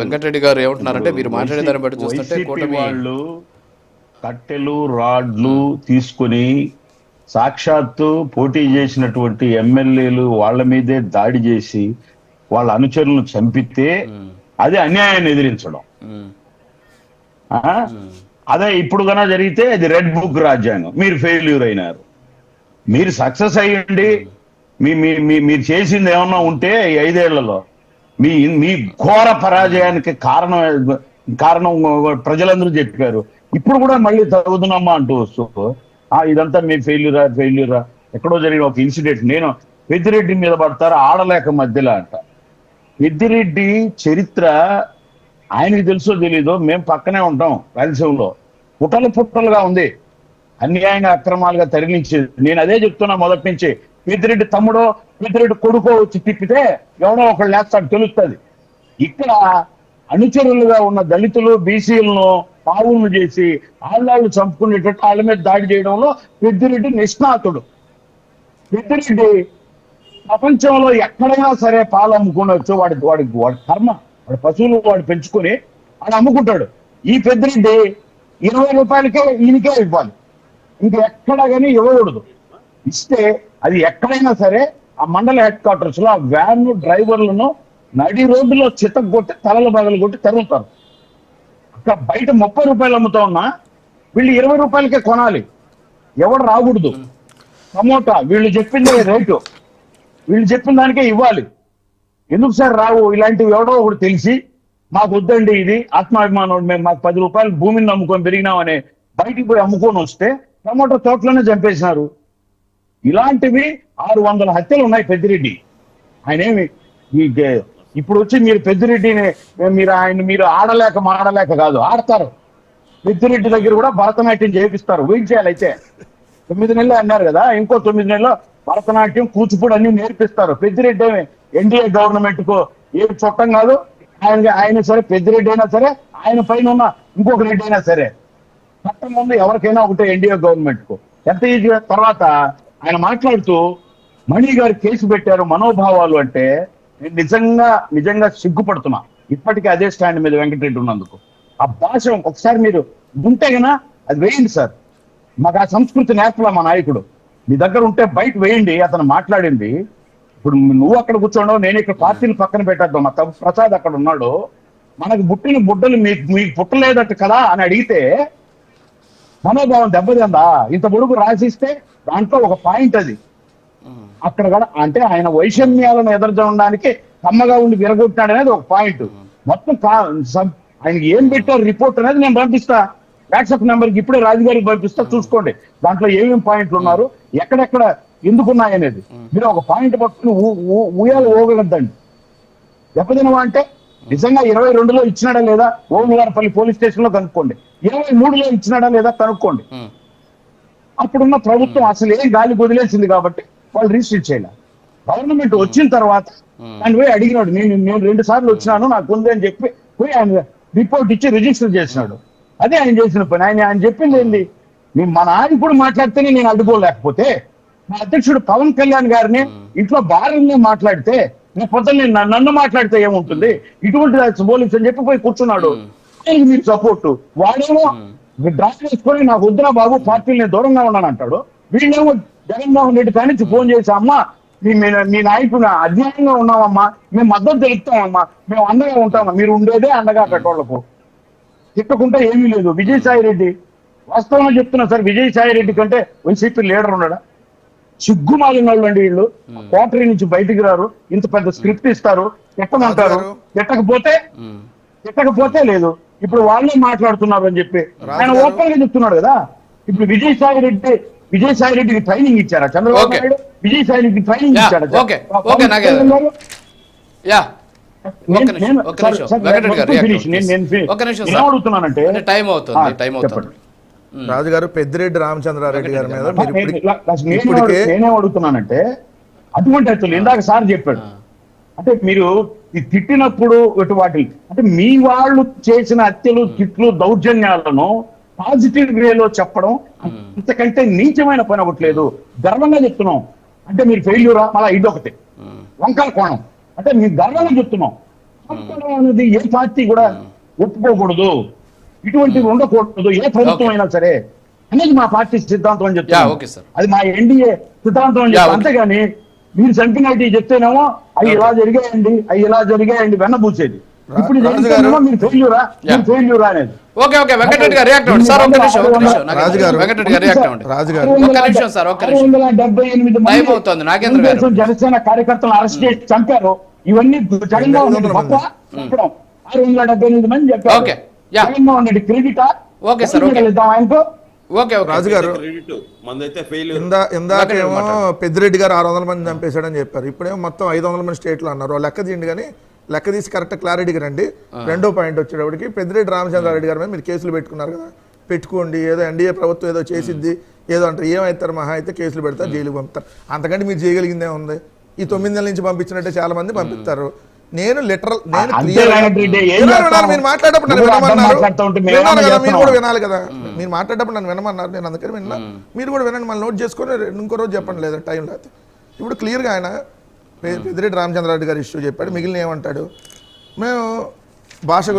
వెంకటరెడ్డి గారు ఏమంటున్నారంటే మీరు మాట్లాడే దాన్ని బట్టి చూస్తుంటే కూటమి వాళ్ళు కట్టెలు రాడ్లు తీసుకొని సాక్షాత్తు పోటీ చేసినటువంటి ఎమ్మెల్యేలు వాళ్ళ మీదే దాడి చేసి వాళ్ళ అనుచరులను చంపితే అది అన్యాయాన్ని ఎదిరించడం? అదే ఇప్పుడు కన్నా జరిగితే అది రెడ్ బుక్ రాజ్యాంగం. మీరు ఫెయిల్యూర్ అయినారు. మీరు సక్సెస్ అయ్యండి. మీ మీరు చేసింది ఏమన్నా ఉంటే ఈ ఐదేళ్ళలో మీ మీ ఘోర పరాజయానికి కారణం కారణం ప్రజలందరూ చెప్పారు. ఇప్పుడు కూడా మళ్ళీ చదువుతున్నామా అంటూ వస్తూ ఆ ఇదంతా మీ ఫెయిల్యూరా ఫెయిల్యూరా ఎక్కడో జరిగిన ఒక ఇన్సిడెంట్ నేను పెద్దిరెడ్డి మీద పడతారు ఆడలేక మధ్యలో అంట. పెద్దిరెడ్డి చరిత్ర ఆయనకి తెలుసో తెలీదో మేము పక్కనే ఉంటాం రాయలసీమలో. పుట్టలు పుట్టలుగా ఉంది. అన్యాయంగా అక్రమాలుగా తరలించేది. నేను అదే చెప్తున్నా మొదటి నుంచి. పెద్దిరెడ్డి తమ్ముడో పెద్దిరెడ్డి కొడుకో వచ్చి తిప్పితే ఎవడో ఒకళ్ళు లేస్తాడు తెలుస్తుంది. ఇక్కడ అనుచరులుగా ఉన్న దళితులు బీసీలను పావులను చేసి ఆళ్ళాళ్ళు చంపుకునేటట్టు వాళ్ళ మీద దాడి చేయడంలో పెద్దిరెడ్డి నిష్ణాతుడు. పెద్దిరెడ్డి ప్రపంచంలో ఎక్కడైనా సరే పాలు అమ్ముకునొచ్చు వాడి వాడి వాడి కర్మ వాడి పశువులు వాడు పెంచుకొని వాడు అమ్ముకుంటాడు. ఈ పెద్దిరెడ్డి ఇరవై రూపాయలకే ఈయనకే ఇవ్వాలి. ఇంకా ఎక్కడ కానీ ఇవ్వకూడదు. ఇస్తే అది ఎక్కడైనా సరే ఆ మండల హెడ్ క్వార్టర్స్లో ఆ వ్యాన్ డ్రైవర్లను నడి రోడ్డులో చిత్తగొట్టి తలలు బగలు కొట్టి తరుగుతారు అక్కడ బయట ముప్పై రూపాయలు అమ్ముతా ఉన్నా వీళ్ళు ఇరవై రూపాయలకే కొనాలి. ఎవడు రాకూడదు. టమోటా వీళ్ళు చెప్పింది రేటు. వీళ్ళు చెప్పిన దానికే ఇవ్వాలి. ఎందుకు సార్ రావు? ఇలాంటివి ఎవడో ఒకటి తెలిసి మాకు వద్దండి ఇది ఆత్మాభిమానం మేము మాకు పది రూపాయలు భూమిని అమ్ముకొని పెరిగినామని బయటికి పోయి అమ్ముకొని వస్తే టమోటా తోటలోనే చంపేసినారు. ఇలాంటివి ఆరు వందల హత్యలు ఉన్నాయి పెద్దిరెడ్డి. ఆయన ఏమి ఇప్పుడు వచ్చి మీరు పెద్దిరెడ్డిని మీరు ఆయన మీరు ఆడలేక మాడలేక కాదు ఆడతారు. పెద్దిరెడ్డి దగ్గర కూడా భరతనాట్యం చేపిస్తారు వెయిట్ చేయాలి అయితే? తొమ్మిది నెలలు అన్నారు కదా ఇంకో తొమ్మిది నెలలు భరతనాట్యం కూచిపూడి అన్ని నేర్పిస్తారు. పెద్దిరెడ్డి ఎన్డీఏ గవర్నమెంట్కు ఏమి చుట్టం కాదు. ఆయన ఆయన సరే పెద్దిరెడ్డి అయినా సరే ఆయన పైన ఉన్న ఇంకొక రెడ్డి అయినా సరే. చట్టం ముందు ఎవరికైనా ఒకటే ఎన్డీఏ గవర్నమెంట్కు ఎంత ఈజీ తర్వాత ఆయన మాట్లాడుతూ మణి గారు కేసు పెట్టారు మనోభావాలు అంటే నేను నిజంగా నిజంగా సిగ్గుపడుతున్నా. ఇప్పటికీ అదే స్టాండ్ మీద వెంకటరెడ్డి ఉన్నందుకు. ఆ భాష ఒకసారి మీరు ఉంటే గనా అది వేయండి సార్. మాకు ఆ సంస్కృతి నేర్పలా మా నాయకుడు. మీ దగ్గర ఉంటే బయట వేయండి అతను మాట్లాడింది. ఇప్పుడు నువ్వు అక్కడ కూర్చోండవు నేను ఇక్కడ పార్టీని పక్కన పెట్టేద్దాం. మా తమ్ముడు ప్రసాద్ అక్కడ ఉన్నాడు. మనకు పుట్టిన బుడ్డలు మీకు మీకు పుట్టలేదట కదా అని అడిగితే మనోభావం దెబ్బతిందా? ఇంత పొడుగు రాసిస్తే దాంట్లో ఒక పాయింట్ అది. అక్కడ కూడా అంటే ఆయన వైషమ్యాలను ఎదుర్కొనడానికి కమ్మగా ఉండి విరగొట్టినాడు అనేది ఒక పాయింట్. మొత్తం ఆయనకి ఏం పెట్టారు రిపోర్ట్ అనేది నేను పంపిస్తా. వాట్సాప్ నెంబర్కి ఇప్పుడే రాజుగారికి పంపిస్తా. చూసుకోండి. దాంట్లో ఏమేమి పాయింట్లు ఉన్నారు? ఎక్కడెక్కడ ఎందుకున్నాయి అనేది. మీరు ఒక పాయింట్ పట్టుకుని ఊయాలు ఊగలద్దండి దెబ్బతినవా అంటే? నిజంగా ఇరవై రెండులో ఇచ్చినాడా లేదా? ఓమిగారపల్లి పోలీస్ స్టేషన్లో కనుక్కోండి. ఇరవై మూడులో ఇచ్చినాడా లేదా కనుక్కోండి. అప్పుడున్న ప్రభుత్వం అసలు ఏం గాలి వదిలేసింది కాబట్టి వాళ్ళు రిజిస్టర్ చేయలే. గవర్నమెంట్ వచ్చిన తర్వాత ఆయన పోయి అడిగినాడు నేను నేను రెండు సార్లు వచ్చినాను నాకు ఉంది అని చెప్పి పోయి ఆయన రిపోర్ట్ ఇచ్చి రిజిస్టర్ చేసినాడు. అదే ఆయన చేసిన పని. ఆయన ఆయన చెప్పింది ఏంది? మా నాయకుడు మాట్లాడితేనే నేను అడ్డుకోలేకపోతే మా అధ్యక్షుడు పవన్ కళ్యాణ్ గారిని ఇంట్లో భార్యని మాట్లాడితే నేను పొద్దున్న నేను నన్ను మాట్లాడితే ఏముంటుంది? ఇటువంటి పోలీస్ అని చెప్పి పోయి కూర్చున్నాడు. మీరు సపోర్ట్ వాడేమో డ్రా చేసుకొని నాకు వద్దురా బాబు పార్టీలు నేను దూరంగా ఉన్నాను అంటాడు. వీళ్ళేమో జగన్మోహన్ రెడ్డి కానించి ఫోన్ చేసి అమ్మా మీ నాయకుడు అధ్యాయంగా ఉన్నామమ్మా మేము మద్దతు తెలుస్తామమ్మా మేము అండగా ఉంటామా మీరు ఉండేదే అండగా పెట్టోళ్ళకు తిట్టకుంటే ఏమీ లేదు. విజయసాయి రెడ్డి వాస్తవంగా చెప్తున్నా సార్ విజయసాయి రెడ్డి కంటే వైసీపీ లీడర్ ఉన్నాడా? సిగ్గుమాలిన వాళ్ళు అండి వీళ్ళు. కోటరీ నుంచి బయటికి రారు. ఇంత పెద్ద స్క్రిప్ట్ ఇస్తారు. తిట్టమంటారు. తిట్టకపోతే ఉమ్, తిట్టకపోతే లేదు. ఇప్పుడు వాళ్ళే మాట్లాడుతున్నారు అని చెప్పి ఆయన. ఓపెన్గా చెప్తున్నాడు కదా. ఇప్పుడు విజయసాయి రెడ్డి విజయసాయి రెడ్డికి ట్రైనింగ్ ఇచ్చారా? చంద్రబాబు. నాయుడు విజయసాయి రెడ్డికి ట్రైనింగ్ ఇచ్చారా? ఏమడుగుతున్నానంటే టైం అవుతుంది టైం అవుతుంది. రాజుగారు పెద్దిరెడ్డి రామచంద్రారెడ్డి గారి మీద మీరు నేను- అడుగుతున్నానంటే అటువంటి అసలు ఇందాక సార్ చెప్పాడు. అంటే మీరు ఈ తిట్టినప్పుడు ఇటు వాటి అంటే మీ వాళ్ళు చేసిన హత్యలు తిట్లు దౌర్జన్యాలను పాజిటివ్ వేలో చెప్పడం ఇంతకంటే నీచమైన పని ఒకటి లేదు. గర్వంగా చెప్తున్నాం. అంటే మీరు ఫెయిల్యూరా? మళ్ళీ ఇదొకటి ఉమ్, వంకల కోణం. అంటే మీరు గర్వంగా చెప్తున్నాం. అనేది ఏ పార్టీ కూడా ఒప్పుకోకూడదు. ఇటువంటివి ఉండకూడదు. ఏ ప్రభుత్వం. అయినా సరే. అనేది మా పార్టీ సిద్ధాంతం అని చెప్తాను. అది మా ఎన్డీఏ సిద్ధాంతం అని చెప్తాను. అంతేగాని మీరు చంపినట్టు చెప్తేనేమో అవి ఇలా జరిగాయండి అవి ఇలా జరిగాయండి వెన్నబూసేది ఇప్పుడు మీరు ఫెయిల్యూరా మీరు. ఫెయిల్యూరా అనేది ఓకే ఓకే వెంకటరెడ్డి గారు రియాక్ట్ అవ్వండి సార్ ఒక్క నిమిషం ఒక్క నిమిషం గారు. వెంకటరెడ్డి గారు రియాక్ట్ అవ్వండి రాజు గారు. ఒక్క నిమిషం సార్, ఒక్క నిమిషం. టైం అవుతోంది, నాగేంద్ర గారు. జనసేన కార్యకర్తలను అరెస్ట్ చేసి చంపారు ఇవన్నీ జగన్మోహన్ రెడ్డి గొప్ప ఆరు వందల డెబ్బై ఎనిమిది మంది చెప్పారు. జగన్మోహన్ రెడ్డి క్రెడిటా okay. ఇద్దాం ఆయనకు ఓకే ఓకే. రాజు గారు క్రెడిట్ మందైతే ఫెయిల్ ఇందా ఇందాకేమో. పెద్దిరెడ్డి గారు ఆరు వందల మంది చంపేశాడని చెప్పారు. ఇప్పుడేమో మొత్తం ఐదు వందల మంది స్టేట్లు అన్నారు. లెక్క తీయండి కానీ లెక్క తీసి కరెక్ట్ క్లారిటీగా రండి. రెండో పాయింట్ వచ్చేటప్పటికి పెద్దిరెడ్డి రామచంద్రారెడ్డి గారి మీద మీరు కేసులు పెట్టుకున్నారు కదా. పెట్టుకోండి ఏదో ఎన్డీఏ ప్రభుత్వం ఏదో చేసిద్ది ఏదో అంటారు. ఏమవుతారు మహా అయితే కేసులు పెడతారు జైలుకి పంపుతారు. అంతకంటే మీరు చేయగలిగిందే ఉంది ఈ తొమ్మిది నెలల నుంచి పంపించినట్టే చాలా మంది పంపిస్తారు. నేను లిటరల్ నేను మీరు మాట్లాడేటప్పుడు నన్ను వినమన్నారు. కదా మీరు కూడా? వినాలి కదా. మీరు మాట్లాడేటప్పుడు నన్ను వినమన్నారు నేను అందుకని విన్నా. మీరు కూడా వినండి మళ్ళీ నోట్ చేసుకొని ఇంకో రోజు చెప్పండి లేదా టైం లేదు ఇప్పుడు క్లియర్గా ఆయన పెద్దిరెడ్డి రామచంద్రారెడ్డి గారు ఇష్యూ చెప్పాడు మిగిలిన ఏమంటాడు? మేము భాష